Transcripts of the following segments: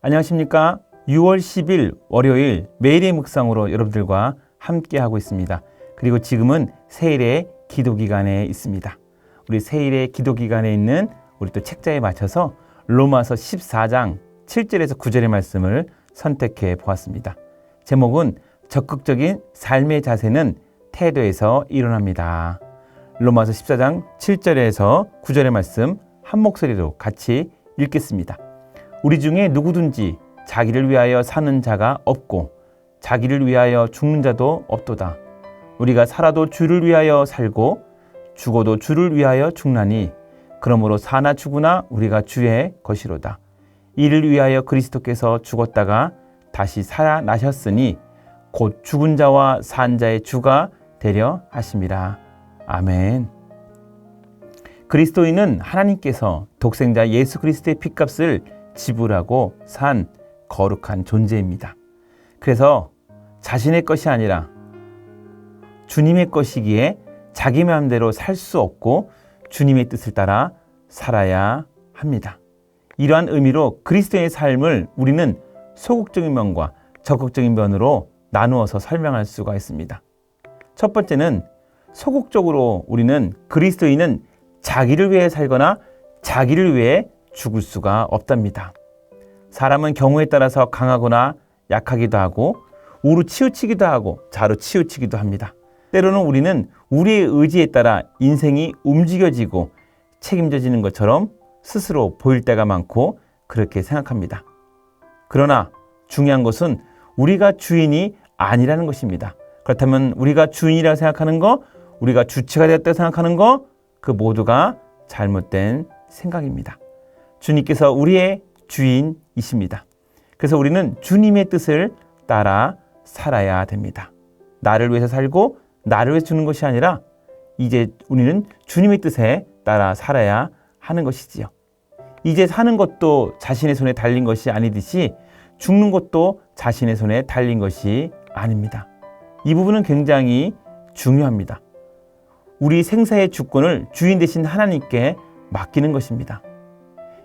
안녕하십니까. 6월 10일 월요일 매일의 묵상으로 여러분들과 함께 하고 있습니다. 그리고 지금은 세일의 기도 기간에 있습니다. 우리 세일의 기도 기간에 있는 우리 또 책자에 맞춰서 로마서 14장 7절에서 9절의 말씀을 선택해 보았습니다. 제목은 적극적인 삶의 자세는 태도에서 일어납니다. 로마서 14장 7절에서 9절의 말씀 한 목소리로 같이 읽겠습니다. 우리 중에 누구든지 자기를 위하여 사는 자가 없고 자기를 위하여 죽는 자도 없도다. 우리가 살아도 주를 위하여 살고 죽어도 주를 위하여 죽나니 그러므로 사나 죽으나 우리가 주의 것이로다. 이를 위하여 그리스도께서 죽었다가 다시 살아나셨으니 곧 죽은 자와 산 자의 주가 되려 하심이라. 아멘. 그리스도인은 하나님께서 독생자 예수 그리스도의 핏값을 지불하고 산 거룩한 존재입니다. 그래서 자신의 것이 아니라 주님의 것이기에 자기 마음대로 살 수 없고 주님의 뜻을 따라 살아야 합니다. 이러한 의미로 그리스도의 삶을 우리는 소극적인 면과 적극적인 면으로 나누어서 설명할 수가 있습니다. 첫 번째는 소극적으로 우리는 그리스도인은 자기를 위해 살거나 자기를 위해 죽을 수가 없답니다. 사람은 경우에 따라서 강하거나 약하기도 하고 우로 치우치기도 하고 자로 치우치기도 합니다. 때로는 우리는 우리의 의지에 따라 인생이 움직여지고 책임져지는 것처럼 스스로 보일 때가 많고 그렇게 생각합니다. 그러나 중요한 것은 우리가 주인이 아니라는 것입니다. 그렇다면 우리가 주인이라고 생각하는 거, 우리가 주체가 되었다고 생각하는 거, 그 모두가 잘못된 생각입니다. 주님께서 우리의 주인이십니다. 그래서 우리는 주님의 뜻을 따라 살아야 됩니다. 나를 위해서 살고 나를 위해서 주는 것이 아니라 이제 우리는 주님의 뜻에 따라 살아야 하는 것이지요. 이제 사는 것도 자신의 손에 달린 것이 아니듯이 죽는 것도 자신의 손에 달린 것이 아닙니다. 이 부분은 굉장히 중요합니다. 우리 생사의 주권을 주인 되신 하나님께 맡기는 것입니다.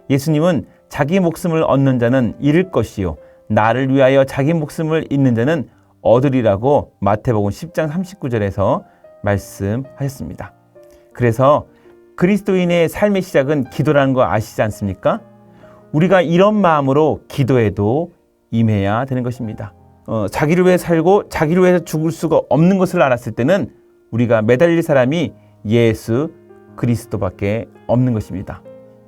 예수님은 자기 목숨을 얻는 자는 잃을 것이요 나를 위하여 자기 목숨을 잃는 자는 얻으리라고 마태복음 10장 39절에서 말씀하셨습니다. 그래서 그리스도인의 삶의 시작은 기도라는 거 아시지 않습니까? 우리가 이런 마음으로 기도에도 임해야 되는 것입니다. 어, 자기를 위해 살고 자기를 위해서 죽을 수가 없는 것을 알았을 때는 우리가 매달릴 사람이 예수 그리스도밖에 없는 것입니다.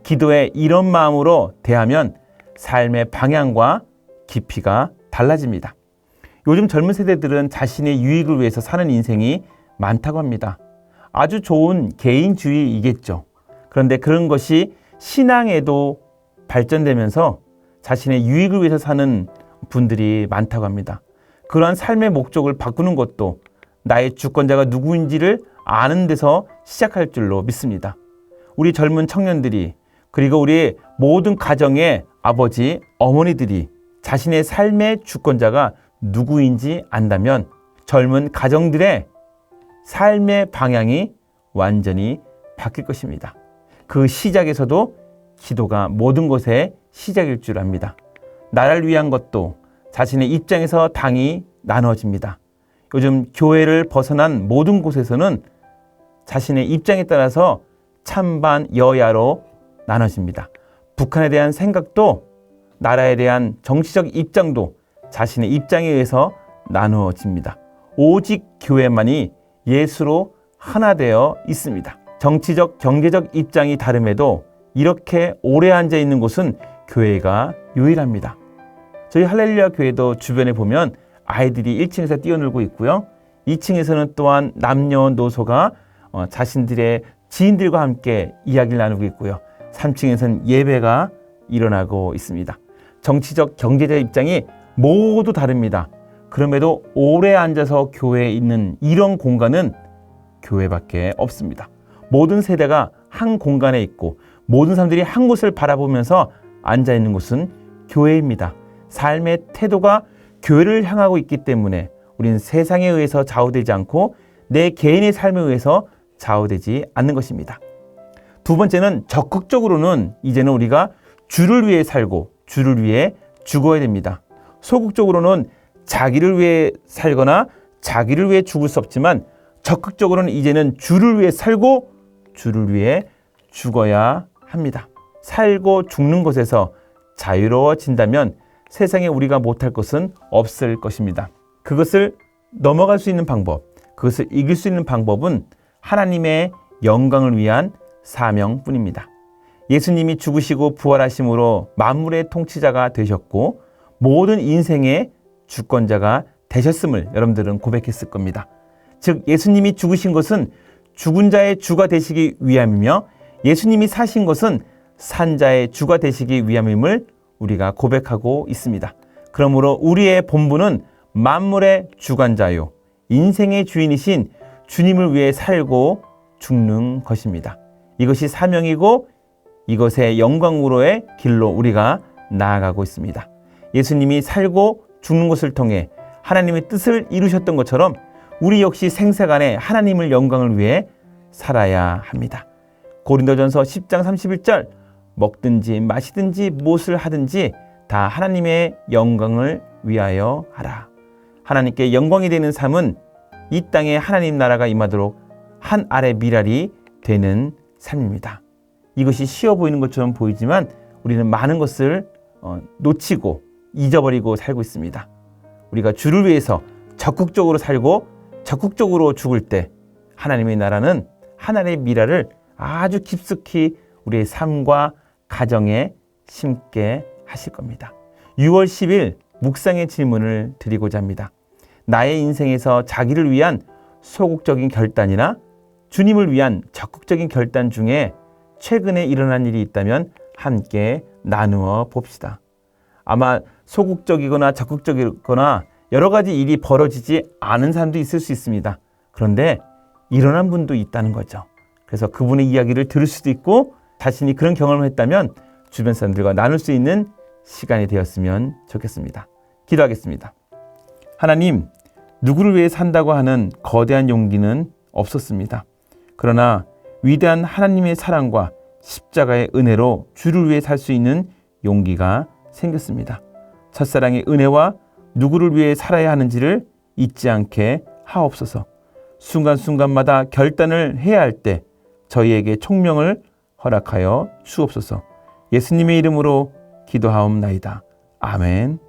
기도에 이런 마음으로 대하면 삶의 방향과 깊이가 달라집니다. 요즘 젊은 세대들은 자신의 유익을 위해서 사는 인생이 많다고 합니다. 아주 좋은 개인주의이겠죠. 그런데 그런 것이 신앙에도 발전되면서 자신의 유익을 위해서 사는 분들이 많다고 합니다. 그러한 삶의 목적을 바꾸는 것도 나의 주권자가 누구인지를 아는 데서 시작할 줄로 믿습니다. 우리 젊은 청년들이 그리고 우리 모든 가정의 아버지, 어머니들이 자신의 삶의 주권자가 누구인지 안다면 젊은 가정들의 삶의 방향이 완전히 바뀔 것입니다. 그 시작에서도 기도가 모든 것의 시작일 줄 압니다. 나를 위한 것도 자신의 입장에서 당이 나눠집니다. 요즘 교회를 벗어난 모든 곳에서는 자신의 입장에 따라서 찬반 여야로 나눠집니다. 북한에 대한 생각도 나라에 대한 정치적 입장도 자신의 입장에 의해서 나누어집니다. 오직 교회만이 예수로 하나 되어 있습니다. 정치적, 경제적 입장이 다름에도 이렇게 오래 앉아 있는 곳은 교회가 유일합니다. 저희 할렐루야 교회도 주변에 보면 아이들이 1층에서 뛰어놀고 있고요. 2층에서는 또한 남녀노소가 어, 자신들의 지인들과 함께 이야기를 나누고 있고요. 3층에서는 예배가 일어나고 있습니다. 정치적, 경제적 입장이 모두 다릅니다. 그럼에도 오래 앉아서 교회에 있는 이런 공간은 교회밖에 없습니다. 모든 세대가 한 공간에 있고 모든 사람들이 한 곳을 바라보면서 앉아 있는 곳은 교회입니다. 삶의 태도가 교회를 향하고 있기 때문에 우리는 세상에 의해서 좌우되지 않고 내 개인의 삶에 의해서 좌우되지 않는 것입니다. 두 번째는 적극적으로는 이제는 우리가 주를 위해 살고 주를 위해 죽어야 됩니다. 소극적으로는 자기를 위해 살거나 자기를 위해 죽을 수 없지만 적극적으로는 이제는 주를 위해 살고 주를 위해 죽어야 합니다. 살고 죽는 것에서 자유로워진다면 세상에 우리가 못할 것은 없을 것입니다. 그것을 넘어갈 수 있는 방법, 그것을 이길 수 있는 방법은 하나님의 영광을 위한 사명뿐입니다. 예수님이 죽으시고 부활하심으로 만물의 통치자가 되셨고 모든 인생의 주권자가 되셨음을 여러분들은 고백했을 겁니다. 즉 예수님이 죽으신 것은 죽은 자의 주가 되시기 위함이며 예수님이 사신 것은 산 자의 주가 되시기 위함임을 우리가 고백하고 있습니다. 그러므로 우리의 본분은 만물의 주관자요 인생의 주인이신 주님을 위해 살고 죽는 것입니다. 이것이 사명이고 이것의 영광으로의 길로 우리가 나아가고 있습니다. 예수님이 살고 죽는 것을 통해 하나님의 뜻을 이루셨던 것처럼 우리 역시 생사간에 하나님을 영광을 위해 살아야 합니다. 고린도전서 10장 31절 먹든지 마시든지 무엇을 하든지 다 하나님의 영광을 위하여 하라. 하나님께 영광이 되는 삶은 이 땅에 하나님 나라가 임하도록 한 아래 미랄이 되는 삶입니다. 이것이 쉬워 보이는 것처럼 보이지만 우리는 많은 것을 어, 놓치고 잊어버리고 살고 있습니다. 우리가 주를 위해서 적극적으로 살고 적극적으로 죽을 때 하나님의 나라는 하나님의 미랄을 아주 깊숙이 우리의 삶과 가정에 심게 하실 겁니다. 6월 10일 묵상의 질문을 드리고자 합니다. 나의 인생에서 자기를 위한 소극적인 결단이나 주님을 위한 적극적인 결단 중에 최근에 일어난 일이 있다면 함께 나누어 봅시다. 아마 소극적이거나 적극적이거나 여러 가지 일이 벌어지지 않은 사람도 있을 수 있습니다. 그런데 일어난 분도 있다는 거죠. 그래서 그분의 이야기를 들을 수도 있고 자신이 그런 경험을 했다면 주변 사람들과 나눌 수 있는 시간이 되었으면 좋겠습니다. 기도하겠습니다. 하나님, 누구를 위해 산다고 하는 거대한 용기는 없었습니다. 그러나 위대한 하나님의 사랑과 십자가의 은혜로 주를 위해 살 수 있는 용기가 생겼습니다. 첫사랑의 은혜와 누구를 위해 살아야 하는지를 잊지 않게 하옵소서. 순간순간마다 결단을 해야 할 때 저희에게 총명을 허락하여 주옵소서. 예수님의 이름으로 기도하옵나이다. 아멘.